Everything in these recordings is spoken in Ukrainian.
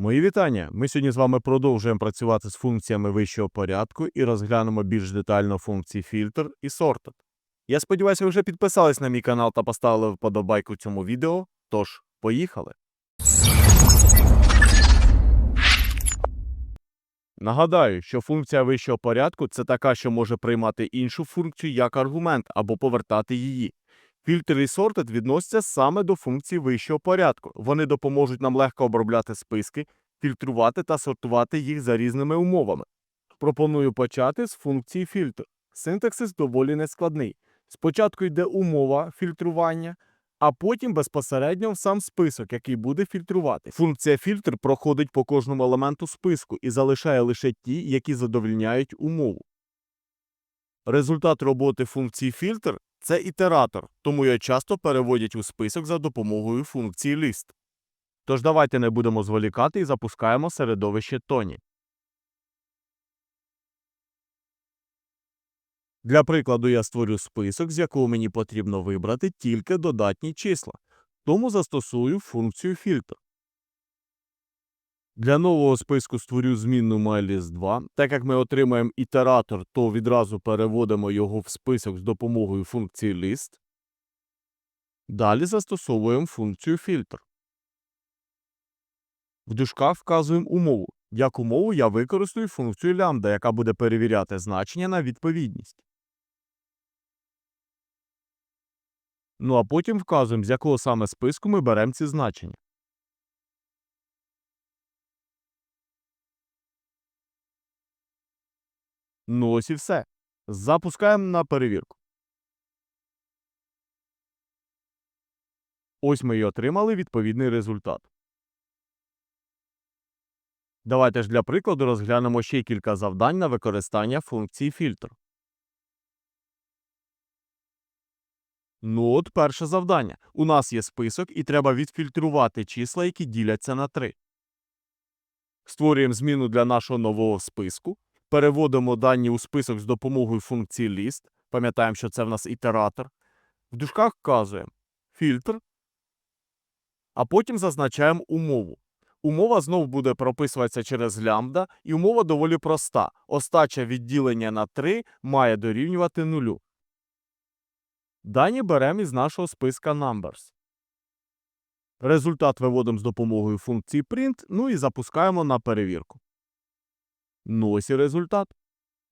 Мої вітання! Ми сьогодні з вами продовжуємо працювати з функціями вищого порядку і розглянемо більш детально функції фільтр і sorted. Я сподіваюся, ви вже підписались на мій канал та поставили вподобайку цьому відео. Тож, поїхали! Нагадаю, що функція вищого порядку це така, що може приймати іншу функцію як аргумент або повертати її. Фільтр і sorted відносяться саме до функцій вищого порядку. Вони допоможуть нам легко обробляти списки, фільтрувати та сортувати їх за різними умовами. Пропоную почати з функції фільтр. Синтаксис доволі нескладний. Спочатку йде умова фільтрування, а потім безпосередньо сам список, який буде фільтрувати. Функція фільтр проходить по кожному елементу списку і залишає лише ті, які задовільняють умову. Результат роботи функції фільтр це ітератор, тому його часто переводять у список за допомогою функції list. Тож давайте не будемо зволікати і запускаємо середовище Тоні. Для прикладу я створю список, з якого мені потрібно вибрати тільки додатні числа, тому застосую функцію фільтр. Для нового списку створю змінну mylist2. Так як ми отримаємо ітератор, то відразу переводимо його в список з допомогою функції list. Далі застосовуємо функцію фільтр. В дужках вказуємо умову. Як умову я використаю функцію лямбда, яка буде перевіряти значення на відповідність. Ну а потім вказуємо, з якого саме списку ми беремо ці значення. Ну ось і все. Запускаємо на перевірку. Ось ми і отримали відповідний результат. Давайте ж для прикладу розглянемо ще кілька завдань на використання функції фільтр. Ну от перше завдання. У нас є список і треба відфільтрувати числа, які діляться на 3. Створюємо зміну для нашого нового списку. Переводимо дані у список з допомогою функції list. Пам'ятаємо, що це в нас ітератор. В дужках вказуємо фільтр, а потім зазначаємо умову. Умова знов буде прописуватися через лямбда, і умова доволі проста. Остача відділення на 3 має дорівнювати нулю. Дані беремо із нашого списка numbers. Результат виводимо з допомогою функції print, ну і запускаємо на перевірку. Ну ось і результат.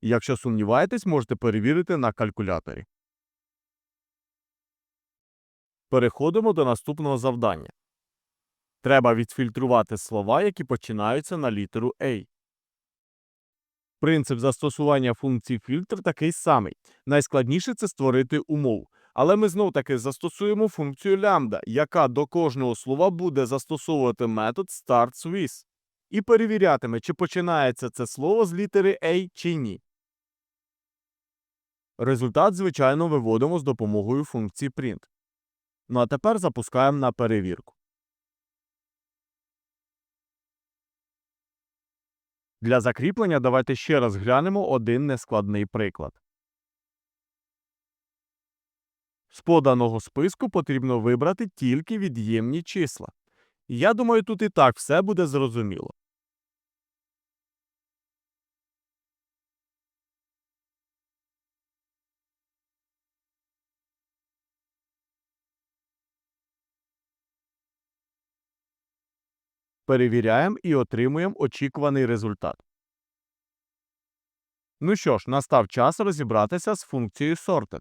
Якщо сумніваєтесь, можете перевірити на калькуляторі. Переходимо до наступного завдання. Треба відфільтрувати слова, які починаються на літеру A. Принцип застосування функції фільтр такий самий. Найскладніше це створити умову. Але ми знов таки застосуємо функцію лямбда, яка до кожного слова буде застосовувати метод starts with і перевірятиме, чи починається це слово з літери A чи ні. Результат, звичайно, виводимо з допомогою функції print. Ну а тепер запускаємо на перевірку. Для закріплення давайте ще раз глянемо один нескладний приклад. З поданого списку потрібно вибрати тільки від'ємні числа. Я думаю, тут і так все буде зрозуміло. Перевіряємо і отримуємо очікуваний результат. Ну що ж, настав час розібратися з функцією sorted.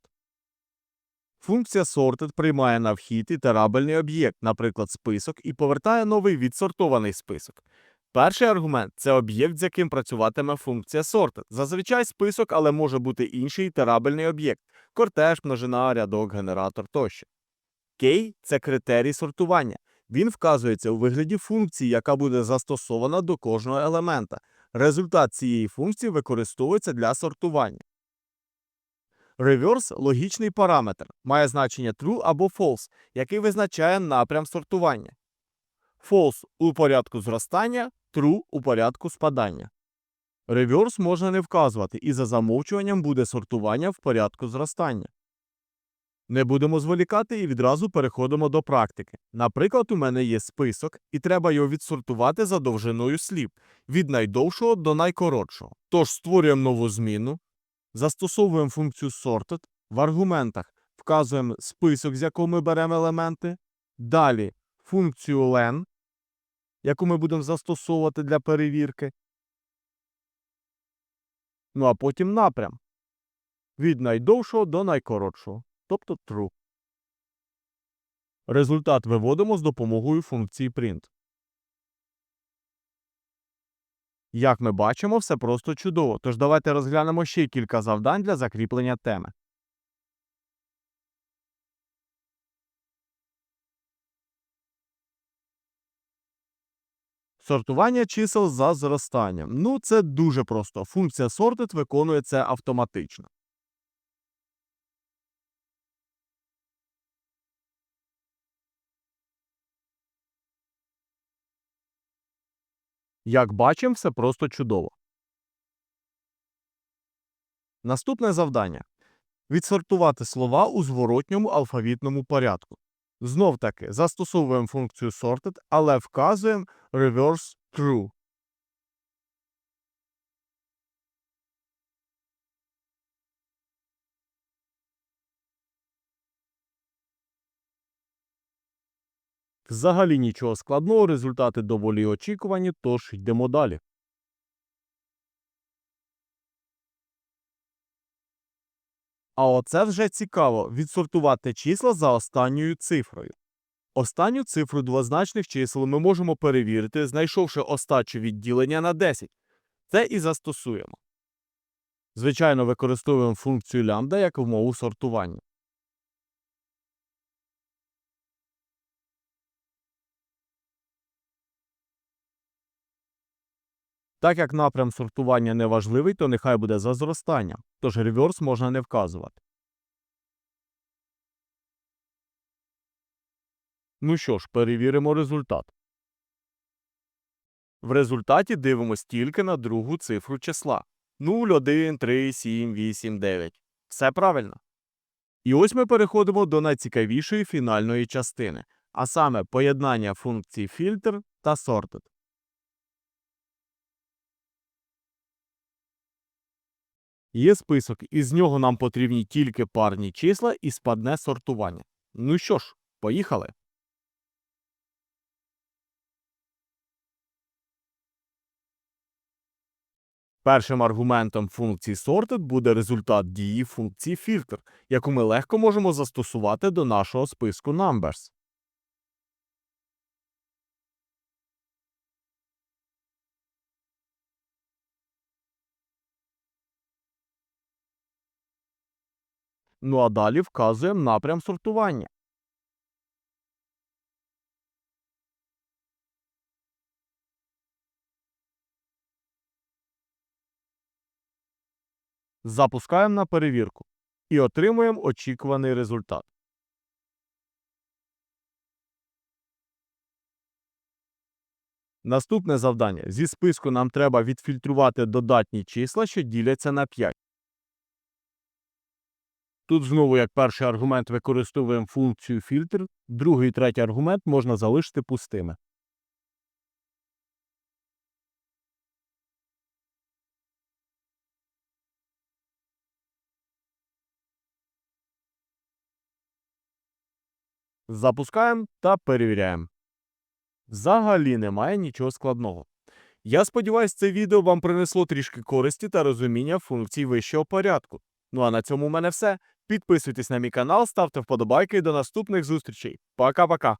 Функція sorted приймає на вхід ітерабельний об'єкт, наприклад, список, і повертає новий відсортований список. Перший аргумент це об'єкт, з яким працюватиме функція sorted. Зазвичай список, але може бути інший ітерабельний об'єкт кортеж, множина, рядок, генератор тощо. Кей це критерій сортування. Він вказується у вигляді функції, яка буде застосована до кожного елемента. Результат цієї функції використовується для сортування. Reverse – логічний параметр, має значення true або false, який визначає напрям сортування. False у порядку зростання, true у порядку спадання. Reverse можна не вказувати, і за замовчуванням буде сортування в порядку зростання. Не будемо зволікати і відразу переходимо до практики. Наприклад, у мене є список, і треба його відсортувати за довжиною слів від найдовшого до найкоротшого. Тож створюємо нову зміну, застосовуємо функцію sorted, в аргументах вказуємо список, з якого ми беремо елементи. Далі функцію len, яку ми будемо застосовувати для перевірки. Ну а потім напрям від найдовшого до найкоротшого, тобто true. Результат виводимо з допомогою функції print. Як ми бачимо, все просто чудово, тож давайте розглянемо ще кілька завдань для закріплення теми. Сортування чисел за зростанням. Ну, це дуже просто. Функція sorted виконує це автоматично. Як бачимо, все просто чудово. Наступне завдання відсортувати слова у зворотньому алфавітному порядку. Знов таки застосовуємо функцію sorted, але вказуємо reverse true. Взагалі нічого складного, результати доволі очікувані, тож йдемо далі. А оце вже цікаво відсортувати числа за останньою цифрою. Останню цифру двозначних чисел ми можемо перевірити, знайшовши остачу відділення на 10. Це і застосуємо. Звичайно, використовуємо функцію лямбда як умову сортування. Так як напрям сортування не важливий, то нехай буде за зростанням, тож реверс можна не вказувати. Ну що ж, перевіримо результат. В результаті дивимось тільки на другу цифру числа 0, 1, 3, 7, 8, 9. Все правильно. І ось ми переходимо до найцікавішої фінальної частини, а саме поєднання функцій filter та sorted. Є список, і з нього нам потрібні тільки парні числа і спадне сортування. Ну що ж, поїхали. Першим аргументом функції sorted буде результат дії функції filter, яку ми легко можемо застосувати до нашого списку numbers. Ну а далі вказуємо напрям сортування. Запускаємо на перевірку і отримуємо очікуваний результат. Наступне завдання. Зі списку нам треба відфільтрувати додатні числа, що діляться на 5. Тут знову, як перший аргумент, використовуємо функцію фільтр, другий і третій аргумент можна залишити пустими. Запускаємо та перевіряємо. Взагалі немає нічого складного. Я сподіваюся, це відео вам принесло трішки користі та розуміння функцій вищого порядку. Ну а на цьому в мене все. Підписуйтесь на мій канал, ставте вподобайки і до наступних зустрічей. Пока-пока.